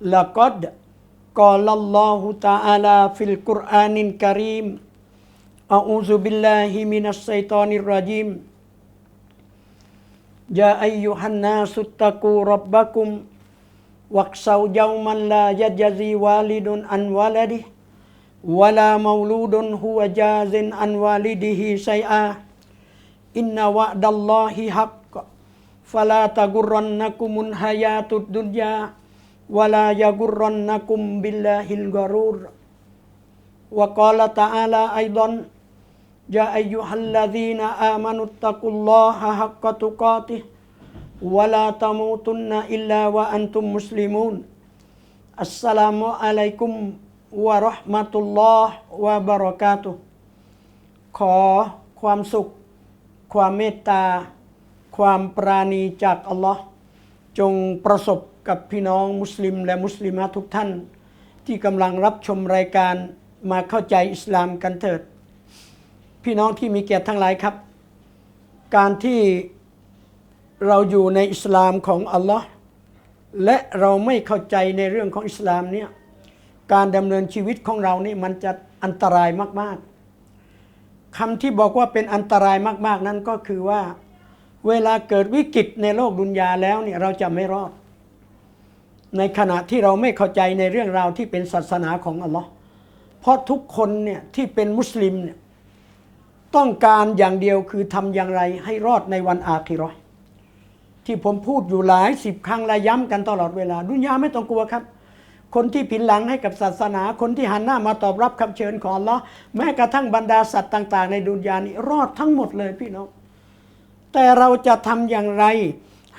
laqad qala Allah taala fil Qur'anil Karim. A'udzu billahi minasy syaithanir rajim. Ya ayyuhan nasu walidun an waladihi wala mauludun huwa inna wa'dallahi haqq. Fala tagurrannakumul hayatud dunya. ولا يغرنكم بالله الغرور وقال تعالى أيضا يا أيها الذين آمنوا اتقوا الله حق تقاته ولا تموتن إلا وأنتم مسلمون السلام عليكم ورحمة الله وبركاته ขอความสุข ความเมตตา ความปราณีจากอัลลอฮ์จงประสบ กับพี่น้องมุสลิมและมุสลิมะทุกท่าน ที่กำลังรับชมรายการมาเข้าใจอิสลามกันเถิด พี่น้องที่มีเกียรติทั้งหลายครับ การที่เราอยู่ในอิสลามของอัลลอฮ์และเราไม่เข้าใจในเรื่องของอิสลามเนี่ยการดำเนินชีวิตของเรานี่มันจะอันตรายมาก ๆคำที่บอกว่าเป็นอันตรายมาก ๆ นั้นก็คือว่า เวลาเกิดวิกฤตในโลกดุนยาแล้วเนี่ยเราจะไม่รอด ในขณะที่เราไม่เข้าใจในเรื่องราวที่เป็นศาสนาของอัลลอฮ์เพราะทุกคนเนี่ยที่เป็นมุสลิมเนี่ยต้องการอย่างเดียวคือทำอย่างไรให้รอดในวันอาคิราะห์ที่ผมพูดอยู่หลายสิบครั้งและย้ำกันตลอดเวลา ดุนยาไม่ต้องกลัวครับ คนที่ผินหลังให้กับศาสนา คนที่หันหน้ามาตอบรับคำเชิญของอัลลอฮ์แม้กระทั่งบรรดาสัตว์ต่าง ๆ ในดุนยานี้รอดทั้งหมดเลยพี่น้อง แต่เราจะทำอย่างไร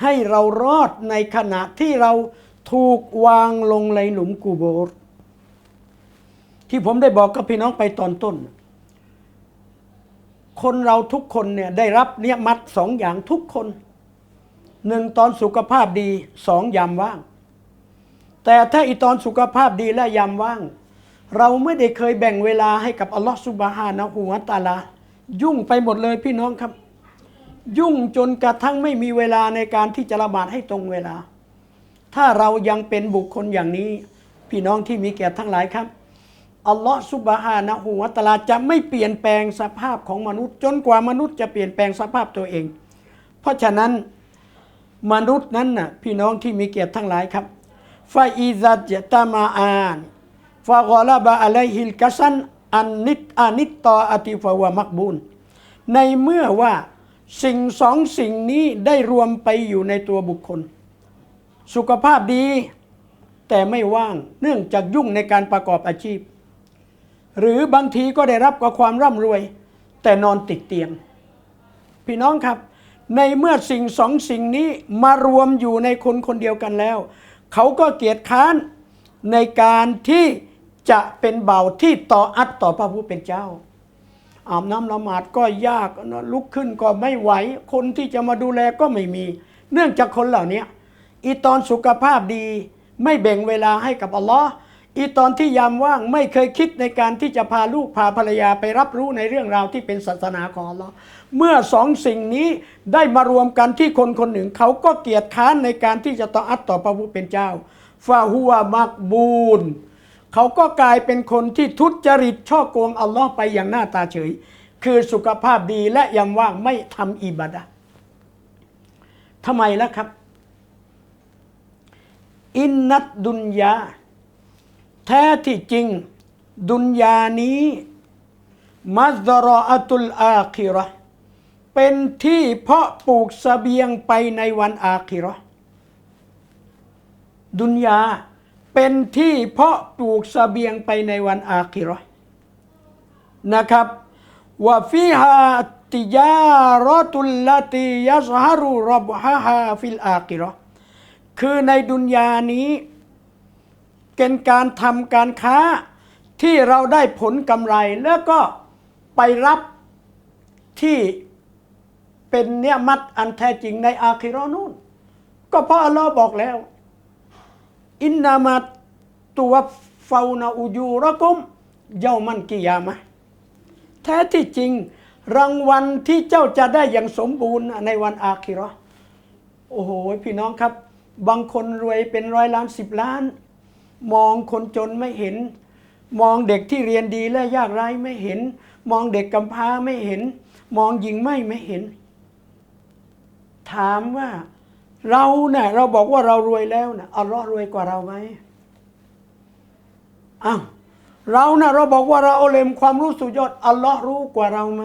ให้เรารอดในขณะที่เรา ถูกวางลงในหลุมกูโบรที่ผมได้บอกกับพี่น้องไปตอนต้น คนเราทุกคนเนี่ยได้รับเนียมัดสองอย่างทุกคนหนึ่งตอนสุขภาพดีสองยามว่าง แต่ถ้าอีตอนสุขภาพดีและยามว่าง เราไม่ได้เคยแบ่งเวลาให้กับอัลลอฮฺสุบฮานะฮูวะตาลา ยุ่งไปหมดเลยพี่น้องครับ ยุ่งจนกระทั่งไม่มีเวลาในการที่จะละหมาดให้ตรงเวลา ถ้าเรายังเป็นบุคคลอย่างนี้ พี่น้องที่มีเกียรติทั้งหลายครับอัลลอฮฺสุบฮานะฮูวะตลาจะไม่เปลี่ยนแปลงสภาพของมนุษย์ จนกว่ามนุษย์จะเปลี่ยนแปลงสภาพตัวเอง เพราะฉะนั้นมนุษย์นั้นน่ะพี่น้องที่มีเกียรติทั้งหลายครับฟาอิซัดตามาอานฟากอลาบะอะลัยฮิลกัสันอันนิตอานิตตออติฟาวะมักบูนในเมื่อว่าสิ่งสองสิ่งนี้ได้รวมไปอยู่ในตัวบุคคล สุขภาพดี แต่ไม่ว่างเนื่องจากยุ่งในการประกอบอาชีพ หรือบางทีก็ได้รับกับความร่ำรวย แต่นอนติดเตียง พี่น้องครับ ในเมื่อสิ่งสองสิ่งนี้มารวมอยู่ในคนคนเดียวกันแล้ว เขาก็เกียจค้านในการที่จะเป็นเบาที่ต่ออัดต่อพระผู้เป็นเจ้าอาบน้ำละหมาดก็ยากลุกขึ้นก็ไม่ไหว คนที่จะมาดูแลก็ไม่มี เนื่องจากคนเหล่านี้ อีตอนสุขภาพดี ไม่แบ่งเวลาให้กับอัลลอฮ์อีตอนที่ยามว่างไม่เคยคิดในการที่จะพาลูกพาภรรยาไปรับรู้ในเรื่องราวที่เป็นศาสนาของอัลลอฮ์เมื่อสองสิ่งนี้ได้มารวมกันที่คนคนหนึ่ง เขาก็เกียจค้านในการที่จะต่ออัดต่อพระผู้เป็นเจ้าฟาฮัวมักบูนเขาก็กลายเป็นคนที่ทุจริตช่อโกงอัลลอฮ์ไปอย่างหน้าตาเฉย คือสุขภาพดีและยามว่างไม่ทำอิบาดะทำไมล่ะครับ อินนัดดุนยาแท้ที่จริง ดุนยานี้มัซรออัตุลอาคิราะห์เป็นที่เพาะปลูกสเสบียงไปในวันอาคิราะห์ดุนยาเป็นที่เพาะปลูกสเสบียงไปในวันอาคิราะห์นะครับว่าฟิฮาติยารตุลลตียัซฮารุรับฮาฮาฟิลอาคิราะห์ คือในดุนยานี้เป็นการทำการค้าที่เราได้ผลกำไรแล้วก็ไปรับที่เป็นเนียมัดอันแท้จริงในอาคิราะห์นู่นก็เพราะอัลลอฮ์บอกแล้ว อินนามาตัวฟาวนาอูยูรกุมเยามันกิยามะแท้ที่จริง รางวัลที่เจ้าจะได้อย่างสมบูรณ์ในวันอาคิราะห์โอ้โห พี่น้องครับ บางคนรวยเป็นร้อยล้านสิบล้าน มองคนจนไม่เห็น มองเด็กที่เรียนดีและยากไร้ไม่เห็น มองเด็กกำพร้าไม่เห็น มองหญิงไม่ไม่เห็น ถามว่าเราเนะ่ยเราบอกว่าเรารวยแล้วนะอัลลอฮ์รวยกว่าเราไหมอ้าวเรานะ่ะเราบอกว่าเราเอเลมความรู้สุดยอดอัลลอฮ์รู้กว่าเราไหม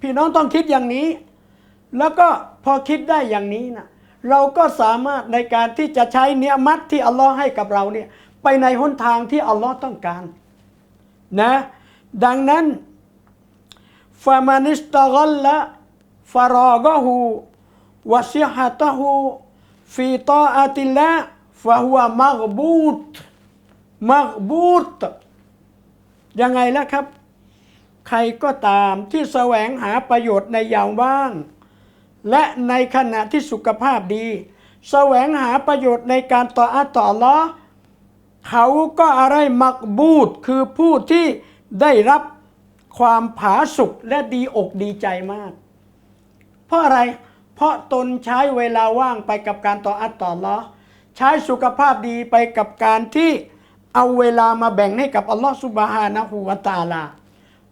พี่น้องต้องคิดอย่างนี้ แล้วก็พอคิดได้อย่างนี้นะ เราก็สามารถในการที่จะใช้เนื้อมัดที่อัลลอฮ์ให้กับเราเนี่ยไปในหนทางที่อัลลอฮ์ต้องการนะดังนั้นฟามานิสตะกลละฟารอกะฮูวะซิฮะตะฮูฟีตาอาติละฟะฮุวมักบูตมักบูตยังไงล่ะครับ ใครก็ตามที่แสวงหาประโยชน์ในยามว่าง และในขณะที่สุขภาพดี แสวงหาประโยชน์ในการต่ออาต่อลลอเขาก็อะไรมักบูดคือผู้ที่ได้รับความผาสุกและดีอกดีใจมาก เพราะอะไร เพราะตนใช้เวลาว่างไปกับการต่ออัตต่อลลอใช้สุขภาพดีไปกับการที่เอาเวลามาแบ่งให้กับอัลลอฮ์สุบฮานะฮูวะตาลา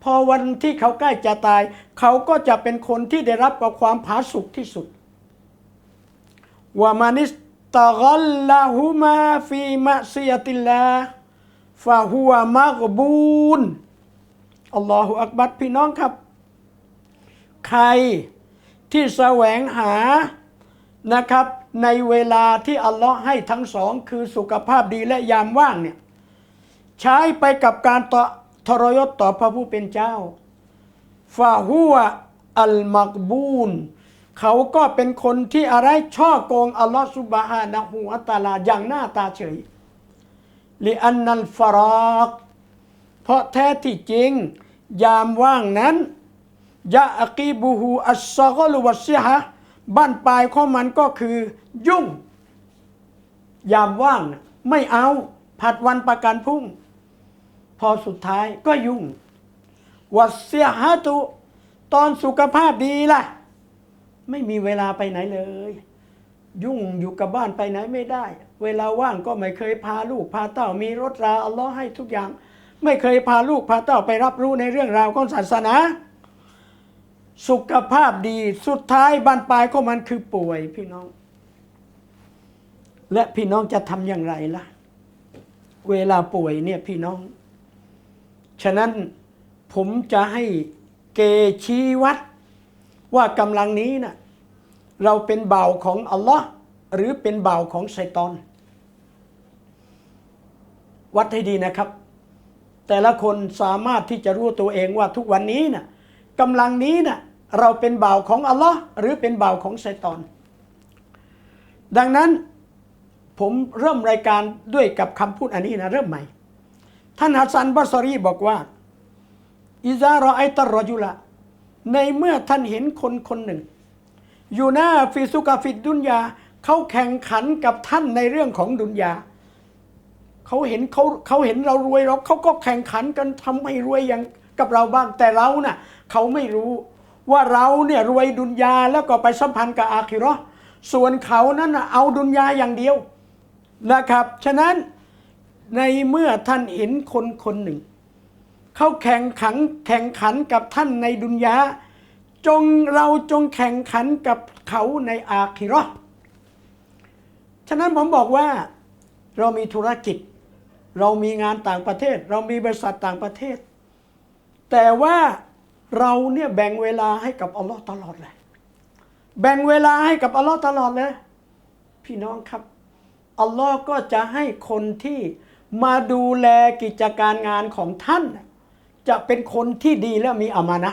พอวันที่เขาใกล้จะตาย เขาก็จะเป็นคนที่ได้รับกับความผาสุกที่สุดว่ามานิสตะกัลละฮุมาฟีมะซียติลลาฟะฮุวมักบูนอัลลอฮฺอักบัดพี่น้องครับ ใครที่แสวงหานะครับ ในเวลาที่อัลลอฮ์ให้ทั้งสองคือสุขภาพดีและยามว่างเนี่ยใช้ไปกับการต่อ ทรยศต่อพระผู้เป็นเจ้าฟาหัวอัลมักบูนเขาก็เป็นคนที่อะไรช่อโกงอัลลอฮฺสุบฮานะฮูวะตาลาอย่างหน้าตาเฉยลิอันนัลฟารอกเพราะแท้ที่จริง ยามว่างนั้นยะอักีบูฮูอัสซอกลุวัสซฮะบ้านปลายของมันก็คือ ยุ่ง ยามว่างไม่เอา ผัดวันประกันพรุ่ง พอสุดท้ายก็ยุ่งวัสเซียฮะตุตอนสุขภาพดีล่ะ ไม่มีเวลาไปไหนเลย ยุ่งอยู่กับบ้านไปไหนไม่ได้ เวลาว่างก็ไม่เคยพาลูกพาเต้ามีรถราอัลลอฮ์ให้ทุกอย่าง ไม่เคยพาลูกพาเต้าไปรับรู้ในเรื่องราวของศาสนา สุขภาพดีสุดท้ายบานปลายของมันคือป่วยพี่น้อง และพี่น้องจะทำอย่างไรล่ะ เวลาป่วยเนี่ยพี่น้อง ฉะนั้นผมจะให้เกชี้วัดว่ากำลังนี้นะเราเป็นบ่าวของอัลลอฮ์หรือเป็นบ่าวของไซตอน วัดให้ดีนะครับ แต่ละคนสามารถที่จะรู้ตัวเองว่าทุกวันนี้นะกำลังนี้นะเราเป็นบ่าวของอัลลอฮ์หรือเป็นบ่าวของไซตอน ดังนั้นผมเริ่มรายการด้วยกับคำพูดอันนี้นะเริ่มใหม่ ท่านฮัสซันบัสรีบอกว่า อิซารอไอตรอจุละ ในเมื่อท่านเห็นคนคนหนึ่ง อยู่หน้าฟิสุกาฟิดดุนยาเขาแข่งขันกับท่านในเรื่องของดุนยาเขาเห็นเขาเขาเห็นเรารวยเราเขาก็แข่งขันกันทำให้รวยอย่างกับเราบ้างแต่เราน่ะเขาไม่รู้ว่าเราเนี่ยรวยดุนยาแล้วก็ไปสัมพันธ์กับอาคิราะห์ส่วนเขานั้นนะเอาดุนยาอย่างเดียวนะครับ ฉะนั้น ในเมื่อท่านเห็นคนคนหนึ่ง เขาแข่งขันแข่งขันกับท่านในดุนยาจงเราจงแข่งขันกับเขาในอาคิราะห์ฉะนั้นผมบอกว่าเรามีธุรกิจ เรามีงานต่างประเทศ เรามีบริษัทต่างประเทศ แต่ว่าเราเนี่ยแบ่งเวลาให้กับอัลลอฮ์ตลอดเลย แบ่งเวลาให้กับอัลลอฮ์ตลอดเลย พี่น้องครับอัลลอฮ์ก็จะให้คนที่ มาดูแลกิจการงานของท่าน จะเป็นคนที่ดีและมีอามานะ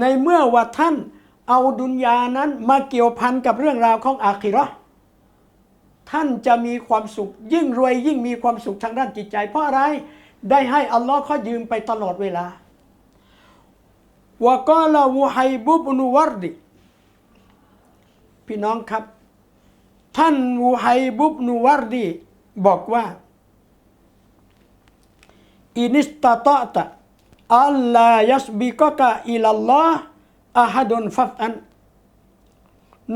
ในเมื่อว่าท่านเอาดุนยานั้นมาเกี่ยวพันกับเรื่องราวของอาคิร์ท่านจะมีความสุข ยิ่งรวยยิ่งมีความสุขทางด้านจิตใจ เพราะอะไรได้ให้อัลลอฮ์เขายืมไปตลอดเวลาวะกาลาวูไฮบุบนุวรดิพี่น้องครับ ท่านวูไฮบุบนุวรดีบอกว่า อินิสตาตะตะอัลลายัสบิกะกะอิลลอฮอะฮัดุนฟัฟอัน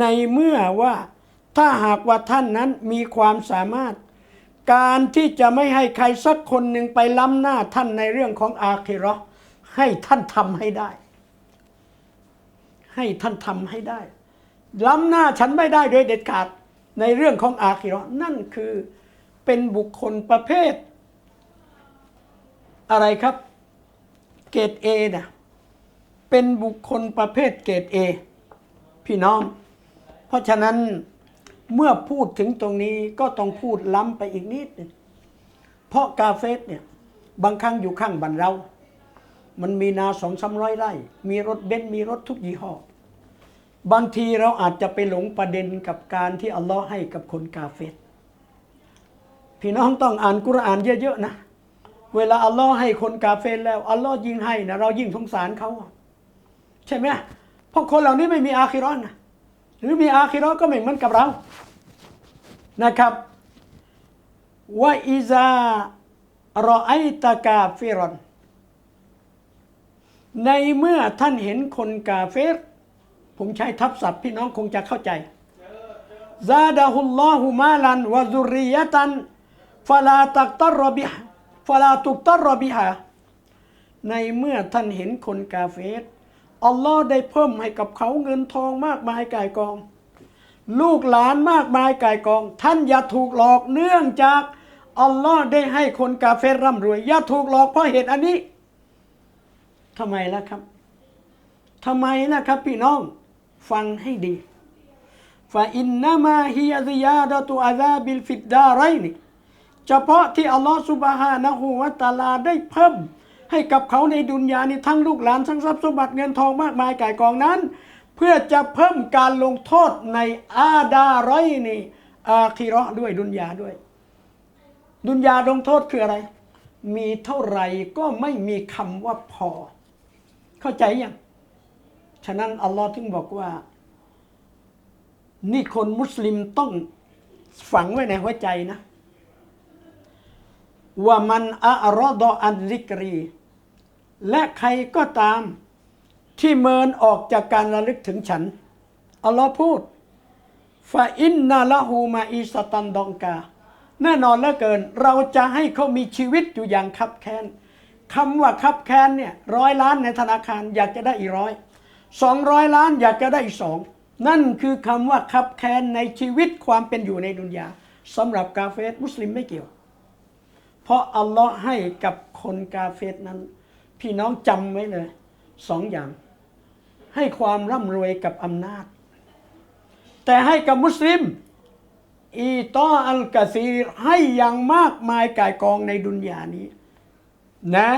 ในเมื่อว่าถ้าหากว่าท่านนั้นมีความสามารถ การที่จะไม่ให้ใครสักคนหนึ่งไปล้ำหน้าท่านในเรื่องของอาคิราะห์ให้ท่านทำให้ได้ ให้ท่านทำให้ได้ ล้ำหน้าฉันไม่ได้โดยเด็ดขาดในเรื่องของอาคิราะห์นั่นคือเป็นบุคคลประเภท อะไรครับ เกรดเอนะเป็นบุคคลประเภทเกรดเอพี่น้อง เพราะฉะนั้นเมื่อพูดถึงตรงนี้ก็ต้องพูดล้ำไปอีกนิดนึงเพราะกาเฟสเนี่ยบางครั้งอยู่ข้างบันเรา มันมีนาสองสามร้อยไร่ มีรถเบนซ์มีรถทุกยี่ห้อ บางทีเราอาจจะไปหลงประเด็นกับการที่อัลลอฮ์ให้กับคนกาเฟสพี่น้องต้องอ่านกุรอานเยอะๆนะ เวลาอัลลอฮ์ให้คนกาเฟรแล้วอัลลอฮ์ยิ่งให้นะเรายิ่งสงสารเขาใช่ไหมเพราะคนเหล่านี้ไม่มีอาคิราะห์นะหรือมีอาคิราะห์ก็ไม่เหมือนกับเรานะครับว่าอิซารอไอตากาเฟรอนในเมื่อท่านเห็นคนกาเฟร ผมใช้ทับศัพท์พี่น้องคงจะเข้าใจซาดะฮุลลอฮุมาลันวะซุริยะตันฟลาตักตรบิฮะ ฟะลาตุกตรอบิฮะในเมื่อท่านเห็นคนกาเฟรอัลลอฮ์ได้เพิ่มให้กับเขาเงินทองมากมายก่ายกอง ลูกหลานมากมายก่ายกอง ท่านอย่าถูกหลอกเนื่องจากอัลลอฮ์ได้ให้คนกาเฟรร่ำรวย อย่าถูกหลอกเพราะเหตุอันนี้ทำไมล่ะครับทำไมนะครับพี่น้องฟังให้ดีฟาอินนามาฮิยาซิยาดะตุอาซาบิลฟิดดาไรนี่ เฉพาะที่อัลลอฮฺสุบฮานะฮูวะตาลาได้เพิ่ม ให้กับเขาในดุนยานี้ทั้งลูกหลานทั้งทรัพย์สมบัติเงินทองมากมายก่ายกองนั้น เพื่อจะเพิ่มการลงโทษในอาดาไรนี่อาคิเราะห์ด้วยดุนยาด้วย ดุนยาลงโทษคืออะไร มีเท่าไหร่ก็ไม่มีคำว่าพอ เข้าใจยังฉะนั้นอัลลอฮ์ถึงบอกว่า นี่คนมุสลิมต้องฝังไว้ในหัวใจนะ ว่ามันอารอดออันลิกรี และใครก็ตามที่เมินออกจากการระลึกถึงฉัน อัลลอฮ์พูดฟาอินนาละหูมาอิสตันดองกา แน่นอนเหลือเกิน เราจะให้เขามีชีวิตอยู่อย่างคับแค้นคำว่าคับแค้นเนี่ยร้อยล้านในธนาคารอยากจะได้อีกร้อยสองร้อยล้านอยากจะได้อีกสองนั่นคือคำว่าคับแค้นในชีวิตความเป็นอยู่ในดุนยาสำหรับกาเฟสมุสลิมไม่เกี่ยว เพราะอัลลอฮ์ให้กับคนกาเฟสนั้น พี่น้องจำไว้เลยสองอย่าง ให้ความร่ำรวยกับอำนาจ แต่ให้กับมุสลิม อีตออัลกะซีรให้อย่างมากมายกายกองในดุนยานี้ นะ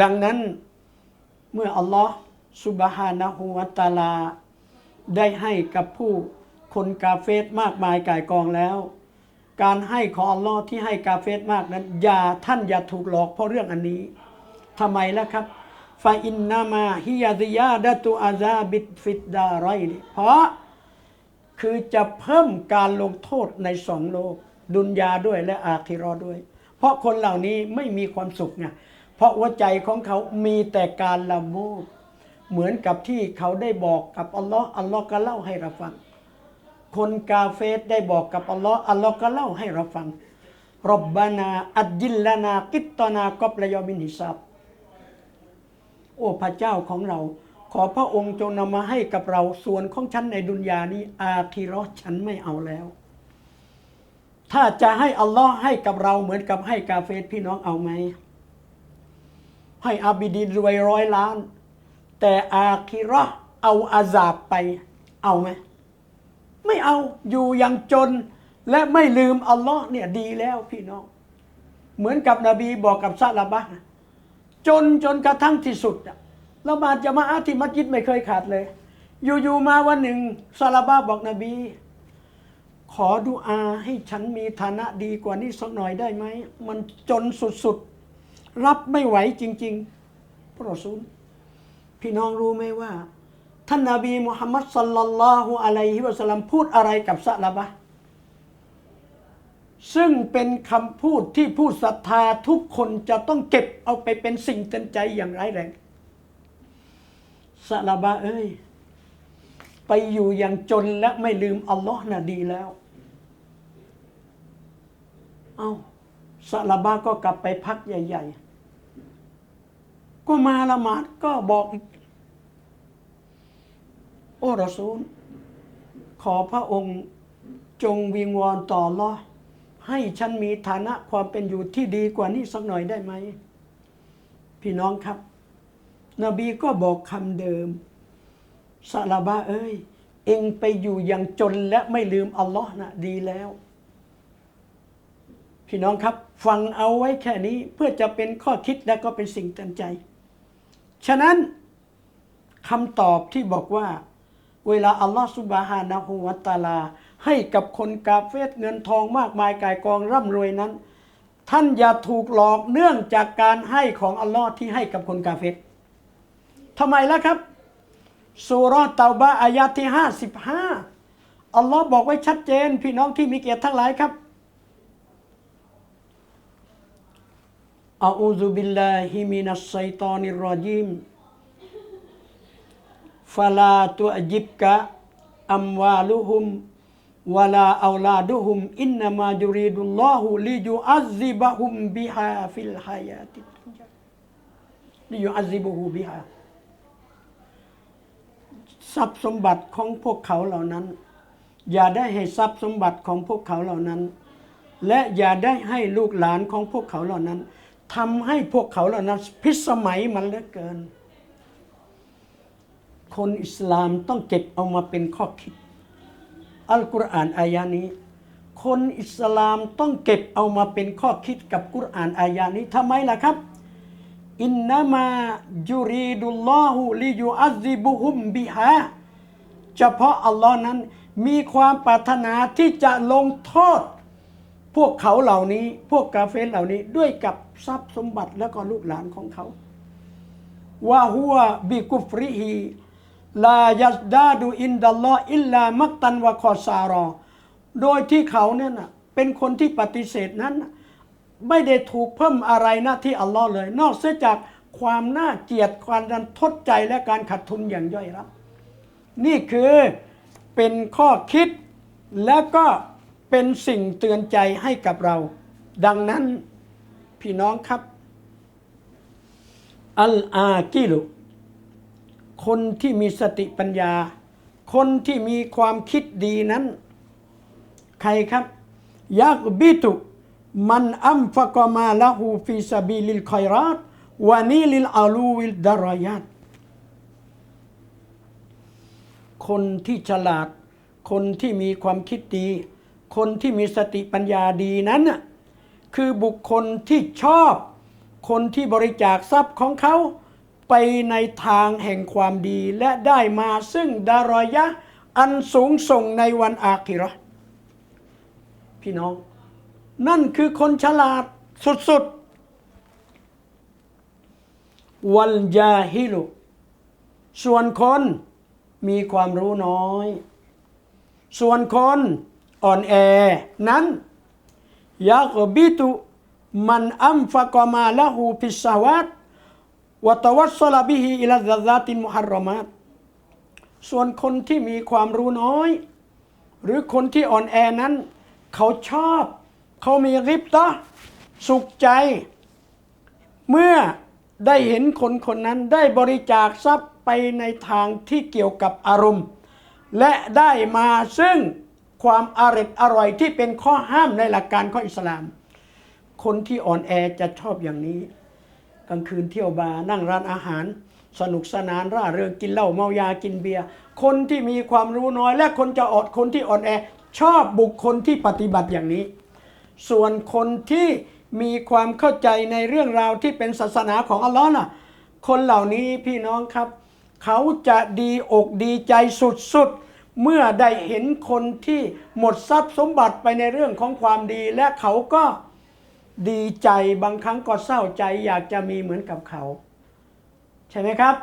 ดังนั้นเมื่ออัลลอฮ์สุบฮานะฮูวะตาลา ได้ให้กับผู้คนกาเฟสมากมายกายกองแล้ว การให้ของอัลลอฮ์ที่ให้กาเฟสมากนั้น อย่าท่านอย่าถูกหลอกเพราะเรื่องอันนี้ทำไมล่ะครับฟาอินนามาฮิยาซิยาดะตุอาซาบิดฟิดดาไรนี่เพราะคือจะเพิ่มการลงโทษในสองโลก ดุนยาด้วยและอาคิราะห์ด้วย เพราะคนเหล่านี้ไม่มีความสุขไงเพราะหัวใจของเขามีแต่การละโมบเหมือนกับที่เขาได้บอกกับอัลลอฮ์อัลลอฮ์ก็เล่าให้เราฟัง คนกาเฟสได้บอกกับอัลลอฮ์อัลลอฮ์ก็เล่าให้เราฟังรบบานาอัจจิลลานากิตตนากอบระยอมินฮิซับโอ้พระเจ้าของเรา ขอพระองค์จงนำมาให้กับเราส่วนของฉันในดุนยานี้ อาคิราะห์ฉันไม่เอาแล้ว ถ้าจะให้อัลลอฮ์ให้กับเราเหมือนกับให้กาเฟรพี่น้องเอาไหมให้อาบิดินรวยร้อยล้าน แต่อาคิราะห์เอาอาซาบไปเอาไหม ไม่เอาอยู่อย่างจน และไม่ลืมอัลลอฮ์เนี่ยดีแล้วพี่น้อง เหมือนกับนบีบอกกับซาลาบะห์นะจนจนกระทั่งที่สุดละหมาดจะมาอาที่มัสยิดไม่เคยขาดเลย อยู่ๆมาวันหนึ่งซาลาบะห์บอกนบี ขอดุอาให้ฉันมีฐานะดีกว่านี้สักหน่อยได้ไหม มันจนสุดๆ รับไม่ไหวจริง ๆ พระรอซูลพี่น้องรู้ไหมว่า ท่านนาบีมุฮัมมัดสัลลัลลอฮุอะลัยฮิวะสัลลัมพูดอะไรกับซะลาบะซึ่งเป็นคำพูดที่ผู้ศรัทธาทุกคนจะต้องเก็บเอาไปเป็นสิ่งเตือนใจอย่างร้ายแรงซะลาบะเอ้ย ไปอยู่อย่างจนและไม่ลืมอัลลอฮ์น่ะดีแล้ว เอาซะลาบะก็กลับไปพักใหญ่ ๆ ก็มาละหมาดก็บอก โอ้รอซูล ขอพระองค์จงวิงวอนต่ออัลลอฮ์ให้ฉันมีฐานะความเป็นอยู่ที่ดีกว่านี้สักหน่อยได้ไหม พี่น้องครับ นบีก็บอกคำเดิมซาลาบะเอ้ย เองไปอยู่อย่างจนและไม่ลืมอัลลอฮ์นะดีแล้ว พี่น้องครับ ฟังเอาไว้แค่นี้เพื่อจะเป็นข้อคิดและก็เป็นสิ่งเตือนใจ ฉะนั้นคำตอบที่บอกว่า เวลาอัลลอฮฺสุบฮานะฮูวะตะอาลา ให้กับคนกาเฟสเงินทองมากมายกายกองร่ำรวยนั้น ท่านอย่าถูกหลอกเนื่องจากการให้ของอัลลอฮ์ที่ให้กับคนกาเฟสทำไมล่ะครับสุเราะห์เตาบะอายะที่ 55 อัลลอฮ์บอกไว้ชัดเจน พี่น้องที่มีเกียรติทั้งหลายครับอาอูซุบิลลาฮิมินัสไซตอนิรรอจีม ฟลาตุอจิบกะอัมวาลุฮุมวลาอัลาดุฮุมอินนามาจุรีดุลลอฮุลิยุอัซซิบะฮุมบิฮาฟิลฮายาติลิยุอัซซิบุฮุบิฮาทรัพย์สมบัติของพวกเขาเหล่านั้น อย่าได้ให้ทรัพย์สมบัติของพวกเขาเหล่านั้น และอย่าได้ให้ลูกหลานของพวกเขาเหล่านั้นทำให้พวกเขาเหล่านั้น พิสมัยมันเหลือเกิน คนอิสลามต้องเก็บเอามาเป็นข้อคิด อัลกุรอานอายานี้ คนอิสลามต้องเก็บเอามาเป็นข้อคิดกับกุรอานอายานี้ทำไมล่ะครับ อินนามาจุรีดุลลอฮุลิยูอัซซิบุฮุมบิฮาเฉพาะอัลลอฮ์นั้นมีความปรารถนาที่จะลงโทษ พวกเขาเหล่านี้พวกกาเฟรเหล่านี้ด้วยกับทรัพย์สมบัติแล้วก็ลูกหลานของเขาว่าหัวบิกุฟริฮี ลายัสดาดูอินดัลลออิลลามักตันวะคอซารอ โดยที่เขาเนี่ยนะเป็นคนที่ปฏิเสธนั้น ไม่ได้ถูกเพิ่มอะไรหน้าที่อัลลอฮ์เลย นอกเสียจากความน่าเกลียดความรันทดใจและการขาดทุนอย่างย่อยรับ นี่คือเป็นข้อคิดและก็เป็นสิ่งเตือนใจให้กับเรา ดังนั้นพี่น้องครับ อัลอากิลุ คนที่มีสติปัญญา คนที่มีความคิดดีนั้น ใครครับยักบิตุมันอัมฟะกมาละหูฟิซาบิลิลคอยรัตวานีลิลอาลูวิลดารายาตคนที่ฉลาด คนที่มีความคิดดี คนที่มีสติปัญญาดีนั้น คือบุคคลที่ชอบ คนที่บริจาคทรัพย์ของเขา ไปในทางแห่งความดีและได้มาซึ่งดารอยะอันสูงส่งในวันอาคิราะห์พี่น้อง นั่นคือคนฉลาดสุดๆ วัลยาฮิลุ ส่วนคนมีความรู้น้อย ส่วนคนอ่อนแอนั้นยักบิตุมันอัมฟะกอมาละหูพิสวัต วะตวัสสลบิฮิอิลาซาซาตินมุฮัรรอมัตส่วนคนที่มีความรู้น้อย หรือคนที่อ่อนแอนั้น เขาชอบ เขามีริบตะสุขใจ เมื่อได้เห็นคนคนนั้นได้บริจาคทรัพย์ไปในทางที่เกี่ยวกับอารมณ์ และได้มาซึ่งความอร่อยอร่อยที่เป็นข้อห้ามในหลักการข้ออิสลาม คนที่อ่อนแอจะชอบอย่างนี้ กลางคืนเที่ยวบาร์นั่งร้านอาหาร สนุกสนานร่าเริงกินเหล้าเมายากินเบียร์คนที่มีความรู้น้อย และคนจะอดคนที่อ่อนแอ ชอบบุคคลที่ปฏิบัติอย่างนี้ ส่วนคนที่มีความเข้าใจในเรื่องราวที่เป็นศาสนาของอัลลอฮ์น่ะคนเหล่านี้พี่น้องครับ เขาจะดีอกดีใจสุดๆ เมื่อได้เห็นคนที่หมดทรัพย์สมบัติไปในเรื่องของความดีและเขาก็ ดีใจบางครั้งก็เศร้าใจอยากจะมีเหมือนกับเขา ใช่ไหมครับ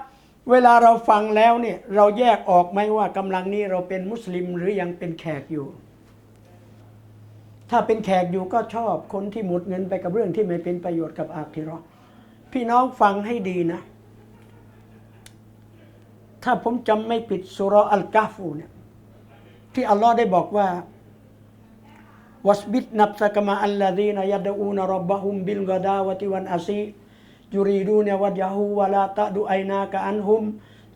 เวลาเราฟังแล้วเนี่ยเราแยกออกไหมว่ากำลังนี้เราเป็นมุสลิมหรือยังเป็นแขกอยู่ ถ้าเป็นแขกอยู่ก็ชอบคนที่หมดเงินไปกับเรื่องที่ไม่เป็นประโยชน์กับอาคิราะห์พี่น้องฟังให้ดีนะ ถ้าผมจำไม่ผิดสุรอัลกาฟูเนี่ยที่อัลลอฮ์ได้บอกว่า วัสบิดนับสกมาอัลลดีนยัดอูนรับบะฮุมบิลกดาวติวันอาซียูรีดูเนวัดยาฮูวลาตะดูไอนากะอันฮุม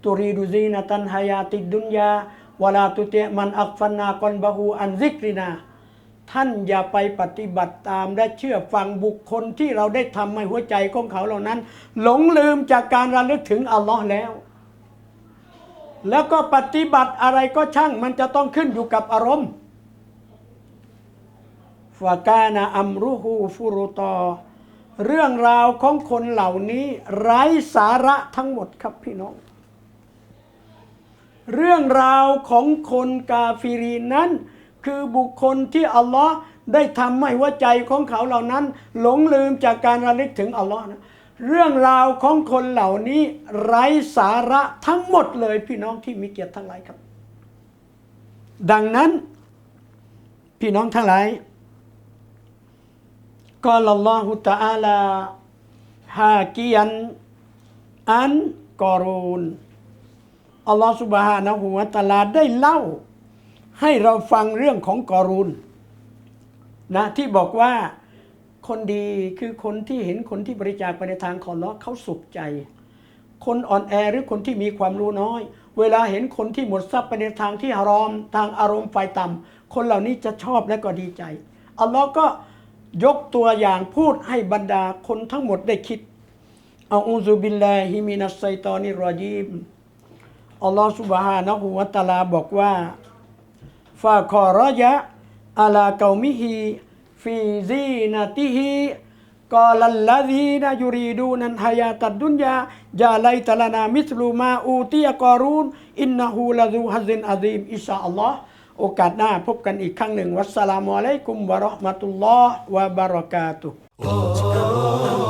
ตุรีดูซีนตันฮายาติดดุนยาวลาตุเตะมันอักฟันนากอนบะฮูอันซิกรินาท่านอย่าไปปฏิบัติตามและเชื่อฟังบุคคลที่เราได้ทำให้หัวใจของเขาเหล่านั้น หลงลืมจากการระลึกถึงอัลลอฮ์แล้ว แล้วก็ปฏิบัติอะไรก็ช่างมันจะต้องขึ้นอยู่กับอารมณ์ ฟากานาอัมรุฮูฟุรุตอ เรื่องราวของคนเหล่านี้ไร้สาระทั้งหมดครับพี่น้อง เรื่องราวของคนกาฟิรีนั้น คือบุคคลที่อัลลอฮ์ได้ทำให้หัวใจของเขาเหล่านั้น หลงลืมจากการระลึกถึงอัลลอฮ์นะเรื่องราวของคนเหล่านี้ไร้สาระทั้งหมดเลยพี่น้องที่มีเกียรติทั้งหลายครับ ดังนั้น พี่น้องทั้งหลาย กอลลอฮุตะอาลาฮากิยันอันกอรูนอัลลอฮฺสุบฮานะฮูวะตะอาลาได้เล่า ให้เราฟังเรื่องของกอรูนนะที่บอกว่าคนดีคือคนที่เห็นคนที่บริจาคไปในทางของลเลาะเขาสุขใจ คนอ่อนแอหรือคนที่มีความรู้น้อย เวลาเห็นคนที่หมดทรัพย์ไปในทางที่ฮารอม ทางอารมณ์ไฟต่ำคนเหล่านี้จะชอบและก็ดีใจอัลลอฮ์ก็ ยกตัวอย่างพูดให้บรรดาคนทั้งหมดได้คิดอาอูซุบิลลาฮิมินัสไซตอนิรรอจีมอัลลอฮฺสุบฮานะฮูวะตาลาบอกว่าฟาคอรยะอาลาเกามิฮีฟีซีนาติฮีกอลัลลาดีนายูรีดูนันฮายาตัดดุนยาจาไลตะลานามิสลูมาอูตียกอรูนอินนะฮูลาซูฮัซินอาซีมอิชาอัลลอฮ์ โอกาสหน้าพบกันอีกครั้งหนึ่ง วัสสลามุอะลัยกุมวะเราะห์มะตุลลอฮ์วะบะเราะกาตุฮ์